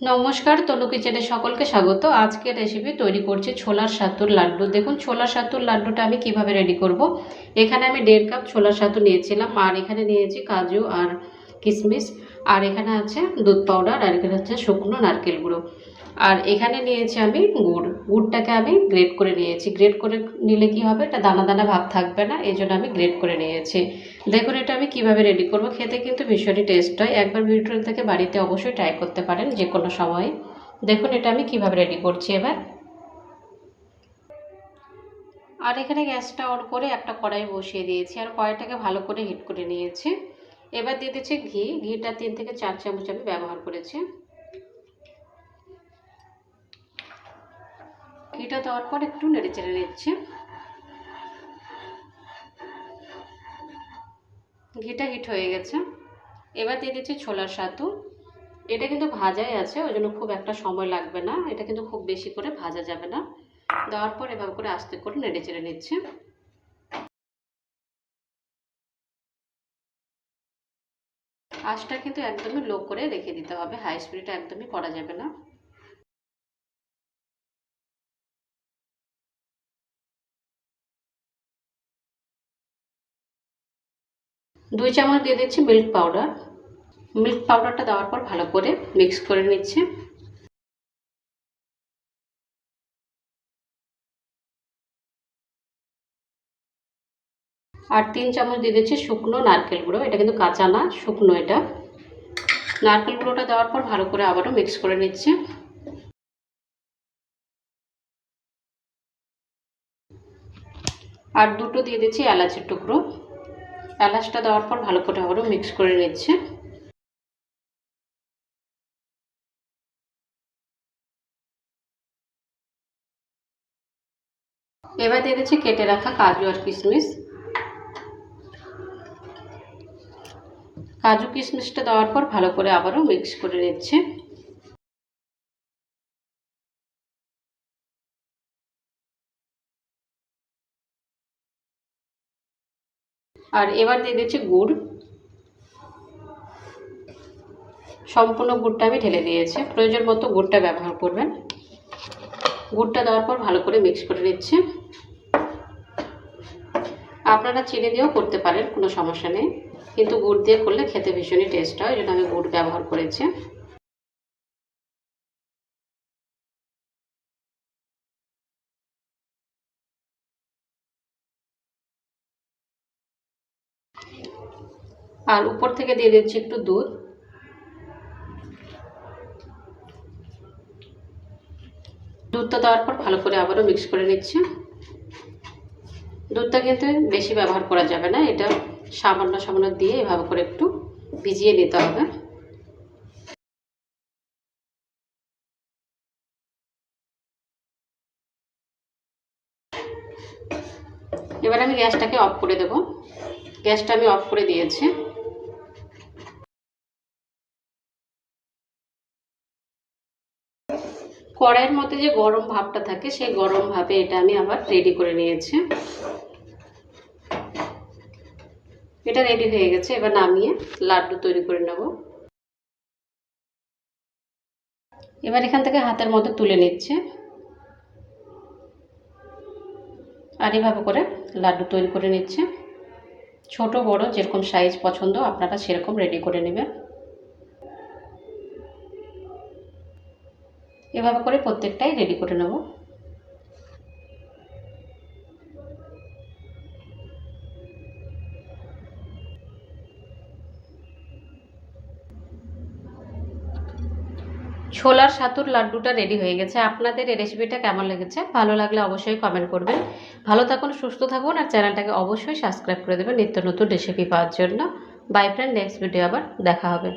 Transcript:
নমস্কার, তনু কিচেনে সকলকে স্বাগত। আজকের রেসিপি তৈরি করছি ছোলার সাতুর লাড্ডু। দেখুন, ছোলার সাতুর লাড্ডুটা আমি কীভাবে রেডি করব। এখানে আমি দেড় কাপ ছোলার সাতু নিয়েছিলাম, আর এখানে নিয়েছি কাজু আর কিশমিশ আর এখানে আছে দুধ পাউডার আর এখানে হচ্ছে শুকনো নারকেল গুঁড়ো। আর এখানে নিয়েছি আমি গুড়। গুড়টাকে আমি গ্রেট করে নিয়েছি। গ্রেট করে নিলে কি হবে? এটা দানা দানা ভাব থাকবে না, এই জন্য আমি গ্রেট করে নিয়েছি। দেখুন এটা আমি কীভাবে রেডি করব? খেতে কিন্তু ভীষণই টেস্ট হয়। একবার ভিডিও থেকে বাড়িতে অবশ্যই ট্রাই করতে পারেন যে কোনো সময়ে। দেখুন এটা আমি কীভাবে রেডি করছি এবার। আর এখানে গ্যাসটা অন করে একটা কড়াই বসিয়ে দিয়েছি। আর কড়াইটাকে ভালো করে হিট করে নিয়েছি। এবার দিয়ে দিচ্ছি ঘি। ঘিটা তিন থেকে চার চামচ আমি ব্যবহার করেছি। ঘিটা দেওয়ার পর একটু নেড়ে চেড়ে নিচ্ছি। ঘিটা হিট হয়ে গেছে। এবার দিয়ে দিচ্ছি ছোলার সাতু এটা কিন্তু ভাজাই আছে, ওই জন্য খুব একটা সময় লাগবে না। এটা কিন্তু খুব বেশি করে ভাজা যাবে না। দেওয়ার পর এভাবে করে আস্তে করে নেড়ে চেড়ে নিচ্ছি। আঁচটা কিন্তু একদমই লো করে রেখে দিতে হবে। হাই স্পিডে একদমই করা যাবে না। দুই চামচ দিয়ে দিচ্ছি মিল্ক পাউডার মিল্ক পাউডারটা দেওয়ার পর ভালো করে মিক্স করে নিচ্ছি। আর তিন চামচ দিয়ে দিচ্ছি শুকনো নারকেল গুঁড়ো। এটা কিন্তু কাঁচা না, শুকনো এটা। নারকেল গুঁড়োটা দেওয়ার পর ভালো করে আবারও মিক্স করে নিচ্ছে। আর দুটো দিয়ে দিচ্ছি এলাচের টুকরো। এলাচটা দেওয়ার পর ভালো করে আবারও মিক্স করে নিচ্ছে। এবার দিয়ে দিচ্ছি কেটে রাখা কাজু আর কিশমিশ। কাজু কিশমিশটা দেওয়ার পর ভালো করে আবারও মিক্স করে নিচ্ছে। আর এবার দিয়ে দিচ্ছি গুড়। সম্পূর্ণ গুড়টা আমি ঢেলে দিয়েছি। প্রয়োজন মতো গুড়টা ব্যবহার করবেন। গুড়টা দেওয়ার পর ভালো করে মিক্স করে নিচ্ছে। আপনারা চিনি দিয়েও করতে পারেন, কোনো সমস্যা নেই। কিন্তু গুড় দিয়ে করলে খেতে ভীষণই টেস্ট হয় জন্য আমি গুড় ব্যবহার করেছি। আর উপর থেকে দিয়ে দিচ্ছি একটু দুধ। দুধটা দেওয়ার পর ভালো করে আবারও মিক্স করে নিচ্ছি। দুধটা কিন্তু বেশি ব্যবহার করা যাবে না, এটা সামান্য সামান্য দিয়ে এভাবে করে একটু ভিজিয়ে নিতে হবে। এবার আমি গ্যাসটাকে অফ করে দেব। গ্যাসটা আমি অফ করে দিয়েছি। কড়াইয়ের মধ্যে যে গরম ভাবটা থাকে, সেই গরম ভাবে এটা আমি আবার রেডি করে নিয়েছি। এটা রেডি হয়ে গেছে, এবার নামিয়ে লাড্ডু তৈরি করে নেব। এবার এখান থেকে হাতের মধ্যে তুলে নিচ্ছে। আর এভাবে করে লাড্ডু তৈরি করে নিচ্ছে। ছোট, বড়, যেরকম সাইজ পছন্দ, আপনারা সেরকম রেডি করে নেবেন। এভাবে করে প্রত্যেকটাই রেডি করে নেব। ছোলার সাতুর লাড্ডুটা রেডি হয়ে গেছে। আপনাদের এই রেসিপিটা কেমন লেগেছে? ভালো লাগলে অবশ্যই কমেন্ট করবেন। ভালো থাকুন, সুস্থ থাকুন আর চ্যানেলটাকে অবশ্যই সাবস্ক্রাইব করে দেবেন নিত্য নতুন রেসিপি পাওয়ার জন্য। বাই ফ্রেন্ড নেক্সট ভিডিও আবার দেখা হবে।